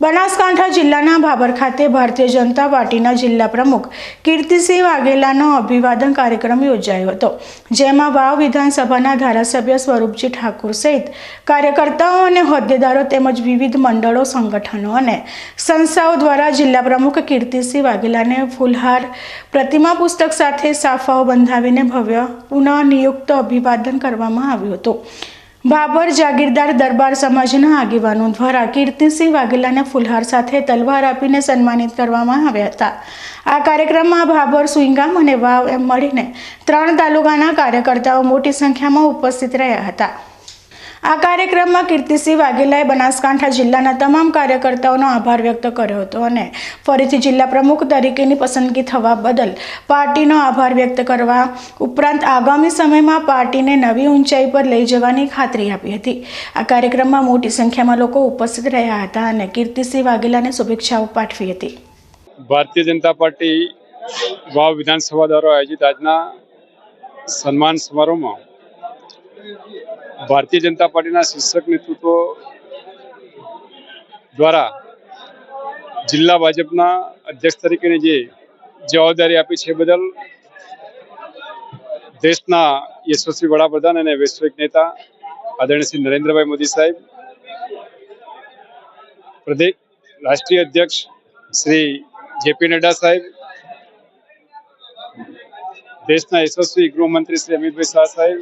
બનાસકાંઠા જિલ્લાના ભાભર ખાતે ભારતીય જનતા પાર્ટીના જિલ્લા પ્રમુખ કીર્તિસિંહ વાઘેલાનો અભિવાદન કાર્યક્રમ યોજાયો હતો, જેમાં વાવ વિધાનસભાના ધારાસભ્ય સ્વરૂપજી ઠાકુર સહિત કાર્યકર્તાઓ અને હોદ્દેદારો તેમજ વિવિધ મંડળો, સંગઠનો અને સંસ્થાઓ દ્વારા જિલ્લા પ્રમુખ કીર્તિસિંહ વાઘેલાને ફૂલહાર પ્રતિમા પુસ્તક સાથે સાફાઓ બંધાવીને ભવ્ય પુનઃનિયુક્ત અભિવાદન કરવામાં આવ્યું હતું. ભાભર જાગીરદાર દરબાર સમાજના આગેવાનો દ્વારા કીર્તિસિંહ વાઘેલાને ફુલહાર સાથે તલવાર આપીને સન્માનિત કરવામાં આવ્યા હતા. આ કાર્યક્રમમાં ભાભર સુઈગામ અને વાવ એમ મળીને ત્રણ તાલુકાના કાર્યકર્તાઓ મોટી સંખ્યામાં ઉપસ્થિત રહ્યા હતા. આ કાર્યક્રમમાં કીર્તિસિંહ વાઘેલાએ બનાસકાંઠા જિલ્લાના તમામ કાર્યકર્તાઓનો આભાર વ્યક્ત કર્યો હતો અને ફરીથી જિલ્લા પ્રમુખ તરીકેની પસંદગી થવા બદલ પાર્ટીનો આભાર વ્યક્ત કરવા ઉપરાંત આગામી સમયમાં પાર્ટીને નવી ઊંચાઈ પર લઈ જવાની ખાતરી આપી હતી. આ કાર્યક્રમમાં મોટી સંખ્યામાં લોકો ઉપસ્થિત રહ્યા હતા અને કીર્તિસિંહ વાઘેલાને શુભેચ્છાઓ પાઠવી હતી. ભારતીય જનતા પાર્ટી વિધાનસભા દ્વારા આયોજિત આજના સન્માન સમારોહમાં ભારતીય જનતા પાર્ટીના શીર્ષક નેતૃત્વ દ્વારા જિલ્લા ભાજપના અધ્યક્ષ તરીકેની જે જવાબદારી આપી છે એ બદલ દેશના યશસ્વી વડાપ્રધાન અને વૈશ્વિક નેતા આદરણીય શ્રી નરેન્દ્રભાઈ મોદી સાહેબ પ્રદેશ રાષ્ટ્રીય અધ્યક્ષ શ્રી જેપી નડ્ડા સાહેબ દેશના યશસ્વી ગૃહમંત્રી શ્રી અમિતભાઈ શાહ સાહેબ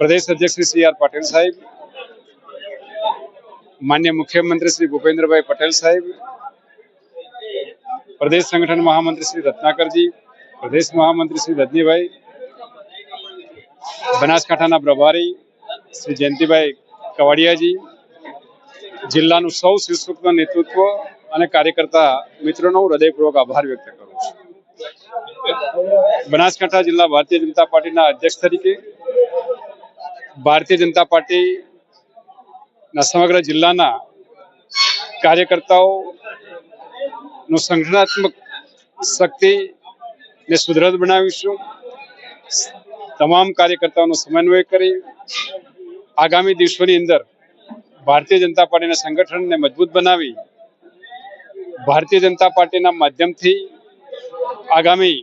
પ્રદેશ અધ્યક્ષ શ્રી આર પાટીલ સાહેબ, માન્ય મુખ્યમંત્રી શ્રી ભૂપેન્દ્રભાઈ પટેલ સાહેબ, પ્રદેશ સંગઠન મહામંત્રી શ્રી રત્નાકરજી, પ્રદેશ મહામંત્રી શ્રી રજનીભાઈ, બનાસકાંઠાના પ્રભારી શ્રી જયંતિભાઈ કવાડિયાજી, જિલ્લાનું સૌ શીર્ષકનું નેતૃત્વ અને કાર્યકર્તા મિત્રોનો હૃદયપૂર્વક આભાર વ્યક્ત કરું છું. બનાસકાંઠા જિલ્લા ભારતીય જનતા પાર્ટીના અધ્યક્ષ તરીકે ભારતીય જનતા પાર્ટીના સમગ્ર જિલ્લાના કાર્યકર્તાઓ નું સંગઠનાત્મક શક્તિને સુદૃઢ બનાવીશું. તમામ કાર્યકર્તાઓનો સમન્વય કરી આગામી દિવસોની અંદર ભારતીય જનતા પાર્ટીના સંગઠનને મજબૂત બનાવી ભારતીય જનતા પાર્ટીના માધ્યમથી આગામી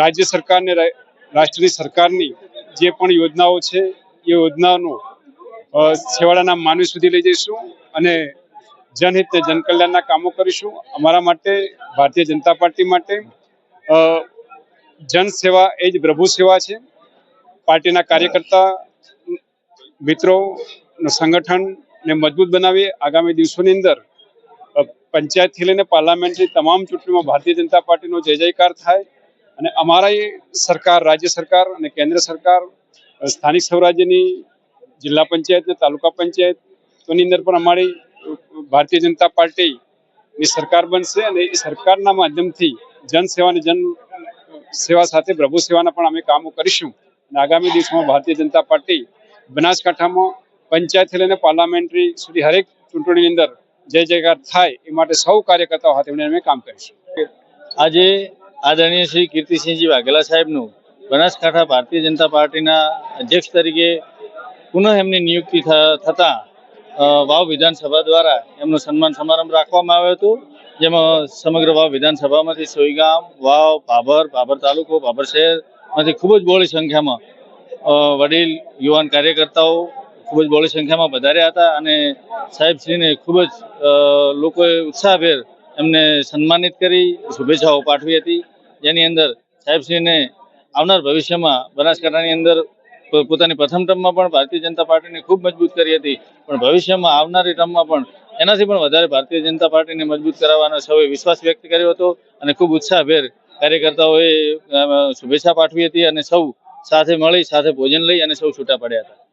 રાજ્ય સરકારને રાષ્ટ્રની સરકારની જે પણ યોજનાઓ છે, એ યોજનાનો છેવાડાના માનવી સુધી લઈ જઈશું અને જનહિત ને જનકલ્યાણના કામો કરીશું. અમારા માટે, ભારતીય જનતા પાર્ટી માટે જન સેવા એ જ પ્રભુ સેવા છે. પાર્ટીના કાર્યકર્તા, મિત્રો સંગઠનને મજબૂત બનાવી આગામી દિવસોની અંદર પંચાયતથી લઈને પાર્લામેન્ટની તમામ ચૂંટણીમાં ભારતીય જનતા પાર્ટીનો જય જયકાર થાય. અને અમારા એ સરકાર, રાજ્ય સરકાર અને કેન્દ્ર સરકાર સ્થાનિક સ્વરાજ્યની જિલ્લા પંચાયત અને તાલુકા પંચાયતની અંદર પણ અમારી ભારતીય જનતા પાર્ટીની સરકાર બનશે અને એ સરકારના માધ્યમથી જન સેવા અને જન સેવા સાથે પ્રભુ સેવાના પણ અમે કામો કરીશું. અને આગામી દિવસમાં ભારતીય જનતા પાર્ટી બનાસકાંઠામાં પંચાયતથી લઈને પાર્લામેન્ટરી સુધી હરેક ચૂંટણીની અંદર જય જયકાર થાય એ માટે સૌ કાર્યકર્તાઓ હાથે અમે કામ કરીશું. આજે આદરણીય શ્રી કીર્તિસિંહજી વાઘેલા સાહેબનું બનાસકાંઠા ભારતીય જનતા પાર્ટીના અધ્યક્ષ તરીકે પુનઃ એમની નિયુક્તિ થતાં વાવ વિધાનસભા દ્વારા એમનો સન્માન સમારંભ રાખવામાં આવ્યો હતો, જેમાં સમગ્ર વાવ વિધાનસભામાંથી સોઈગામ, વાવ ભાભર ભાભર તાલુકો ભાભર શહેરમાંથી ખૂબ જ બહોળી સંખ્યામાં વડીલ, યુવાન કાર્યકર્તાઓ ખૂબ જ બહોળી સંખ્યામાં વધાર્યા હતા અને સાહેબશ્રીને ખૂબ જ લોકોએ ઉત્સાહભેર એમને સન્માનિત કરી, શુભેચ્છાઓ પાઠવી હતી. જેની અંદર સાહેબશ્રીને આવનાર ભવિષ્યમાં બનાસકાંઠાની અંદર પોતાની પ્રથમ ટર્મમાં પણ ભારતીય જનતા પાર્ટીને ખૂબ મજબૂત કરી હતી. પણ ભવિષ્યમાં આવનારી ટર્મમાં પણ એનાથી પણ વધારે ભારતીય જનતા પાર્ટીને મજબૂત કરાવવાનો સૌએ વિશ્વાસ વ્યક્ત કર્યો હતો અને ખૂબ ઉત્સાહભેર કાર્યકર્તાઓએ શુભેચ્છા પાઠવી હતી અને સૌ સાથે મળી, સાથે ભોજન લઈ અને સૌ છૂટા પડ્યા હતા.